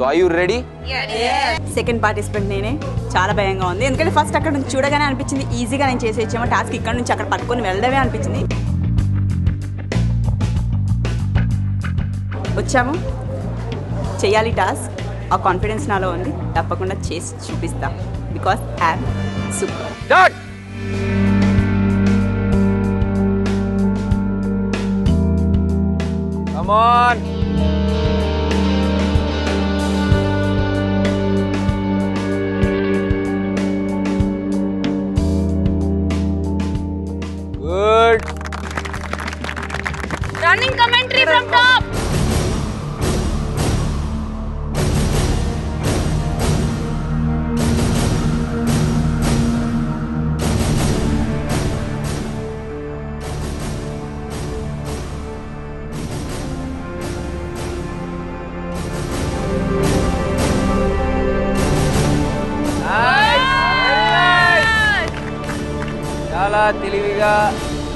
So I you ready second participant నేనే. చాలా భయంగా ఉంది. ఎందుకంటే ఫస్ట్ అక్కడ నుంచి చూడగానే అనిపించింది ఈజీగా నేను చేసేచ్చామో టాస్క్ ఇక్కడ నుంచి అక్కడ పట్టుకొని వెళ్ళడమే అనిపించింది. వచ్చాము. చేయాలి టాస్క్ ఆ కాన్ఫిడెన్స్ నాలో ఉంది. తప్పకుండా చేసి చూపిస్తా. Because I'm super start come forward. Running commentary from top. Salah, Tiliviga.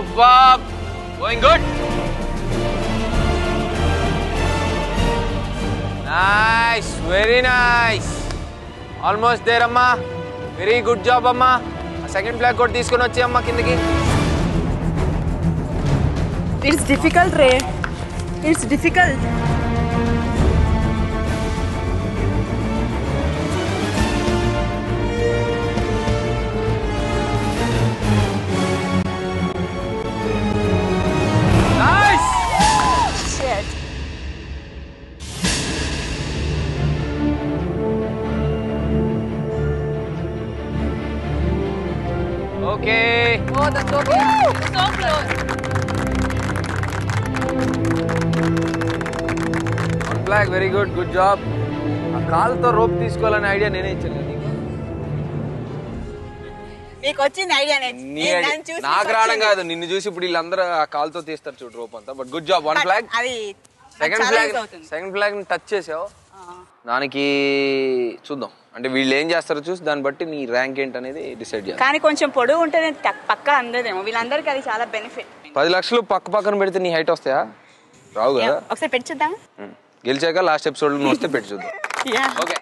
Superb. Going good. Nice. Very nice. Almost there, అమ్మా వెరీ గుడ్ జాబ్ అమ్మా సెకండ్ ఫ్లాగ్ కూడా తీసుకొని వచ్చి అమ్మా కిందకి it's difficult ray it's difficult Oh, so close. So close. One flag very good good job ఆ కాలుతో rope తీసుకోవాలనే ఐడియా నేనే ఇచ్చాను. మీకు వచ్చింది ఐడియా నాకు రావడం కాదు నిన్ను చూసి ఇప్పుడు వీళ్ళందరూ ఆ కాలుతో తీస్తారు చూడు రోప్ అంతా but good job one flag అది second flag. Second flag touch చేసావు దానికి చూద్దాం. అంటే వీళ్ళు ఏం చేస్తారో చూసి దాన్ని బట్టి నీ ర్యాంక్ ఏంటి అనేది డిసైడ్ చేయాలి కానీ కొంచెం పొడుగు ఉంటేనే తక్- పక్కా అందదేమో. వీళ్ళందరికీ అది చాలా బెనిఫిట్ పది లక్షలు పక్క పక్కన పెడితే నీ హైట్ వస్తాయా? రావు కదా. ఒకసారి పెట్టి చూద్దాం. గెలిచాక లాస్ట్ ఎపిసోడ్ నువ్వు వస్తే పెట్టి చూద్దాం. ఓకే